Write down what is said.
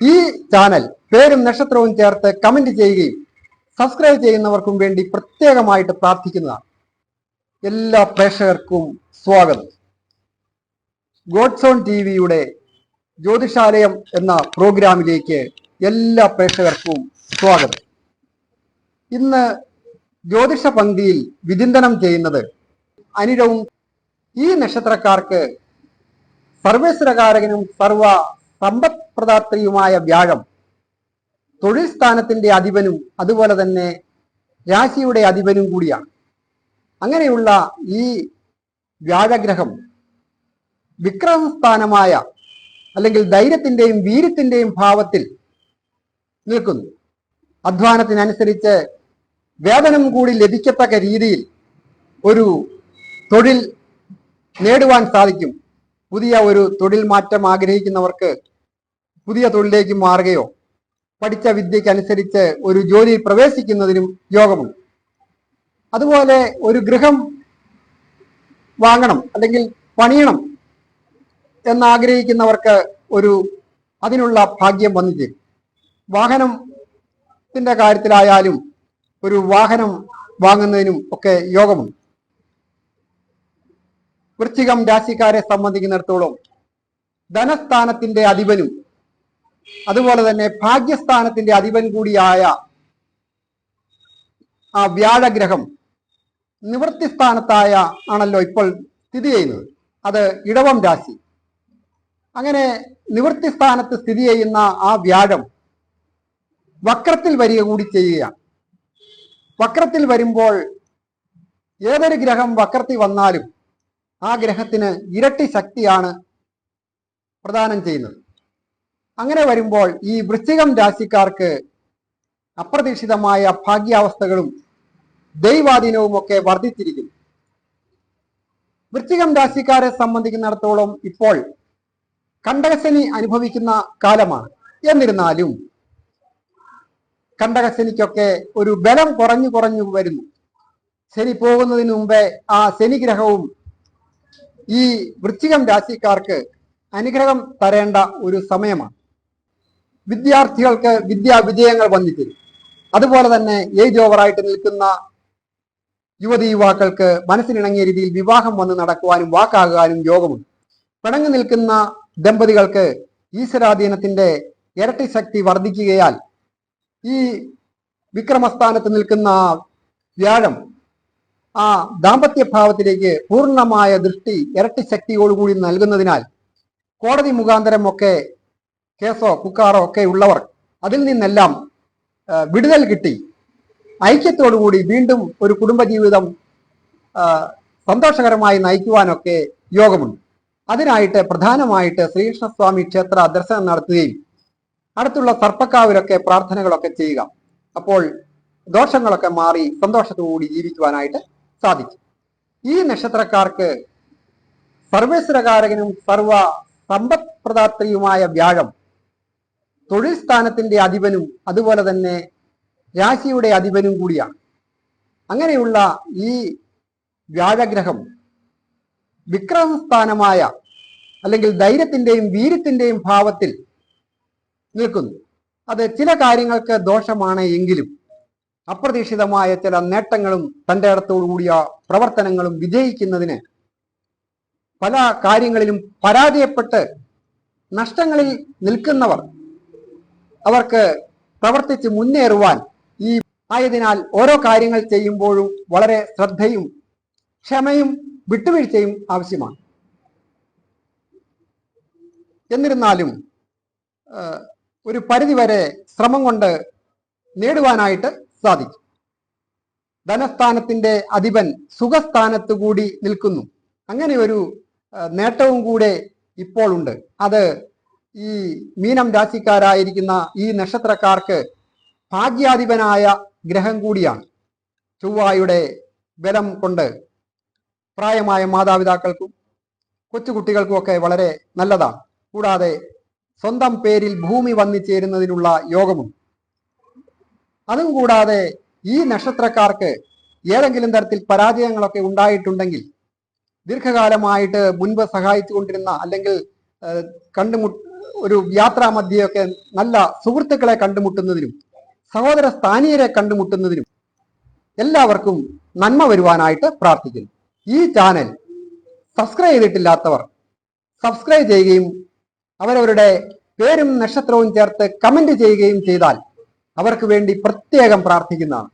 ഈ ചാനൽ പേരും നക്ഷത്രവും ചേർത്ത് കമന്റ് ചെയ്യുകയും സബ്സ്ക്രൈബ് ചെയ്യുന്നവർക്കും വേണ്ടി പ്രത്യേകമായിട്ട് പ്രാർത്ഥിക്കുന്നതാണ് എല്ലാ പ്രേക്ഷകർക്കും സ്വാഗതം. ഗോഡ്സോൺ ടി വിയുടെ ജ്യോതിഷാലയം എന്ന പ്രോഗ്രാമിലേക്ക് എല്ലാ പ്രേക്ഷകർക്കും സ്വാഗതം. ഇന്ന് ജ്യോതിഷ പങ്ക്തിയിൽ വിചിന്തനം ചെയ്യുന്നത് അനിരവും ഈ നക്ഷത്രക്കാർക്ക് സർവേശ്വരകാരകനും സർവ സമ്പദ് പ്രദാത്രിയുമായ വ്യാഴം. തൊഴിൽ സ്ഥാനത്തിന്റെ അധിപനും അതുപോലെ തന്നെ രാശിയുടെ അധിപനും കൂടിയാണ്. അങ്ങനെയുള്ള ഈ വ്യാഴഗ്രഹം വിക്രമസ്ഥാനമായ അല്ലെങ്കിൽ ധൈര്യത്തിന്റെയും വീര്യത്തിന്റെയും ഭാവത്തിൽ നിൽക്കുന്നു. അധ്വാനത്തിനനുസരിച്ച് വേതനം കൂടി ലഭിക്കത്തക്ക രീതിയിൽ ഒരു തൊഴിൽ നേടുവാൻ സാധിക്കും. പുതിയ ഒരു തൊഴിൽ മാറ്റം ആഗ്രഹിക്കുന്നവർക്ക് പുതിയ തൊഴിലേക്ക് മാറുകയോ പഠിച്ച വിദ്യയ്ക്കനുസരിച്ച് ഒരു ജോലിയിൽ പ്രവേശിക്കുന്നതിനും യോഗമുണ്ട്. അതുപോലെ ഒരു ഗൃഹം വാങ്ങണം അല്ലെങ്കിൽ പണിയണം എന്നാഗ്രഹിക്കുന്നവർക്ക് ഒരു അതിനുള്ള ഭാഗ്യം വന്നു ചേരും. വാഹനത്തിന്റെ കാര്യത്തിലായാലും ഒരു വാഹനം വാങ്ങുന്നതിനും ഒക്കെ യോഗമുണ്ട്. വൃശ്ചികം രാശിക്കാരെ സംബന്ധിക്കുന്നിടത്തോളം ധനസ്ഥാനത്തിന്റെ അധിപനും അതുപോലെ തന്നെ ഭാഗ്യസ്ഥാനത്തിന്റെ അധിപൻ കൂടിയായ ആ വ്യാഴഗ്രഹം നിവൃത്തി സ്ഥാനത്തായ ആണല്ലോ ഇപ്പോൾ സ്ഥിതി ചെയ്യുന്നത്. അത് ഇടവം രാശി. അങ്ങനെ നിവൃത്തി സ്ഥാനത്ത് സ്ഥിതി ചെയ്യുന്ന ആ വ്യാഴം വക്രത്തിൽ വരിക കൂടി ചെയ്യുകയാണ്. വക്രത്തിൽ വരുമ്പോൾ ഏതൊരു ഗ്രഹം വക്രത്തിൽ വന്നാലും ആ ഗ്രഹത്തിന് ഇരട്ടി ശക്തിയാണ് പ്രദാനം ചെയ്യുന്നത്. അങ്ങനെ വരുമ്പോൾ ഈ വൃശ്ചികം രാശിക്കാർക്ക് അപ്രതീക്ഷിതമായ ഭാഗ്യാവസ്ഥകളും ദൈവാധീനവും ഒക്കെ വർദ്ധിച്ചിരിക്കുന്നു. വൃശ്ചികം രാശിക്കാരെ സംബന്ധിക്കുന്നിടത്തോളം ഇപ്പോൾ കണ്ടകശനി അനുഭവിക്കുന്ന കാലമാണ്. എന്നിരുന്നാലും കണ്ടകശനിക്കൊക്കെ ഒരു ബലം കുറഞ്ഞു കുറഞ്ഞു വരുന്നു. ശനി പോകുന്നതിന് മുമ്പേ ആ ശനി ഗ്രഹവും ഈ വൃശ്ചികം രാശിക്കാർക്ക് അനുഗ്രഹം തരേണ്ട ഒരു സമയമാണ്. വിദ്യാർത്ഥികൾക്ക് വിദ്യാ വിജയങ്ങൾ വന്നിട്ടില്ല അതുപോലെ തന്നെ ഏജ് ഓവറായിട്ട് നിൽക്കുന്ന യുവതി യുവാക്കൾക്ക് മനസ്സിനിണങ്ങിയ രീതിയിൽ വിവാഹം വന്ന് നടക്കുവാനും വാക്കാകാനും യോഗമുണ്ട്. പിണങ്ങി നിൽക്കുന്ന ദമ്പതികൾക്ക് ഈശ്വരാധീനത്തിന്റെ ഇരട്ടി ശക്തി വർദ്ധിക്കുകയാൽ ഈ വിക്രമസ്ഥാനത്ത് നിൽക്കുന്ന വ്യാഴം ആ ദാമ്പത്യ ഭാവത്തിലേക്ക് പൂർണമായ ദൃഷ്ടി ഇരട്ടി ശക്തിയോടുകൂടി നൽകുന്നതിനാൽ കോടതി മുഖാന്തരം ഒക്കെ കേസോ കുക്കാറോ ഒക്കെ ഉള്ളവർ അതിൽ നിന്നെല്ലാം വിടുതൽ കിട്ടി. ഐക്യത്തോടുകൂടി വീണ്ടും ഒരു കുടുംബജീവിതം സന്തോഷകരമായി നയിക്കുവാനൊക്കെ യോഗമുണ്ട്. അതിനായിട്ട് പ്രധാനമായിട്ട് ശ്രീകൃഷ്ണസ്വാമി ക്ഷേത്ര ദർശനം നടത്തുകയും അടുത്തുള്ള സർപ്പക്കാവിലൊക്കെ പ്രാർത്ഥനകളൊക്കെ ചെയ്യുക. അപ്പോൾ ദോഷങ്ങളൊക്കെ മാറി സന്തോഷത്തോടുകൂടി ജീവിക്കുവാനായിട്ട് സാധിക്കും ഈ നക്ഷത്രക്കാർക്ക് സർവേശ്വരകാരകനും സർവ സമ്പദ് പ്രദാത്രിയുമായ വ്യാഴം തൊഴിൽ സ്ഥാനത്തിന്റെ അധിപനും അതുപോലെ തന്നെ രാശിയുടെ അധിപനും കൂടിയാണ്. അങ്ങനെയുള്ള ഈ വ്യാഴഗ്രഹം വിക്രമസ്ഥാനമായ അല്ലെങ്കിൽ ധൈര്യത്തിന്റെയും വീര്യത്തിന്റെയും ഭാവത്തിൽ നിൽക്കുന്നു. അത് ചില കാര്യങ്ങൾക്ക് ദോഷമാണ് എങ്കിലും അപ്രതീക്ഷിതമായ ചില നേട്ടങ്ങളും തന്റെ അടുത്തോടുകൂടിയ പ്രവർത്തനങ്ങളും വിജയിക്കുന്നതിന് പല കാര്യങ്ങളിലും പരാജയപ്പെട്ട് നഷ്ടങ്ങളിൽ നിൽക്കുന്നവർ അവർക്ക് പ്രവർത്തിച്ച് മുന്നേറുവാൻ ഈ ആയതിനാൽ ഓരോ കാര്യങ്ങൾ ചെയ്യുമ്പോഴും വളരെ ശ്രദ്ധയും ക്ഷമയും വിട്ടുവീഴ്ചയും ആവശ്യമാണ്. എന്നിരുന്നാലും ഒരു പരിധിവരെ ശ്രമം കൊണ്ട് നേടുവാനായിട്ട് സാധിക്കും ധനസ്ഥാനത്തിന്റെ അധിപൻ സുഖസ്ഥാനത്തു കൂടി നിൽക്കുന്നു. അങ്ങനെ ഒരു നേട്ടവും കൂടെ ഇപ്പോൾ ഉണ്ട്. അത് ഈ മീനം രാശിക്കാരായിരിക്കുന്ന ഈ നക്ഷത്രക്കാർക്ക് ഭാഗ്യാധിപനായ ഗ്രഹം കൂടിയാണ്. ചൊവ്വായുടെ ബലം കൊണ്ട് പ്രായമായ മാതാപിതാക്കൾക്കും കൊച്ചുകുട്ടികൾക്കും ഒക്കെ വളരെ നല്ലതാണ്. കൂടാതെ സ്വന്തം പേരിൽ ഭൂമി വന്നു ചേരുന്നതിനുള്ള യോഗമുണ്ട്. അതും കൂടാതെ ഈ നക്ഷത്രക്കാർക്ക് ഏതെങ്കിലും തരത്തിൽ പരാജയങ്ങളൊക്കെ ഉണ്ടായിട്ടുണ്ടെങ്കിൽ ദീർഘകാലമായിട്ട് മുൻപ് സഹായിച്ചു കൊണ്ടിരുന്ന അല്ലെങ്കിൽ കണ്ടുമു ഒരു യാത്രാ മധ്യയൊക്കെ നല്ല സുഹൃത്തുക്കളെ കണ്ടുമുട്ടുന്നതിനും സഹോദര സ്ഥാനീയരെ കണ്ടുമുട്ടുന്നതിനും എല്ലാവർക്കും നന്മ വരുവാനായിട്ട് പ്രാർത്ഥിക്കുന്നു. ഈ ചാനൽ സബ്സ്ക്രൈബ് ചെയ്തിട്ടില്ലാത്തവർ സബ്സ്ക്രൈബ് ചെയ്യുകയും അവരവരുടെ പേരും നക്ഷത്രവും ചേർത്ത് കമന്റ് ചെയ്യുകയും ചെയ്താൽ അവർക്ക് വേണ്ടി പ്രത്യേകം പ്രാർത്ഥിക്കുന്നതാണ്.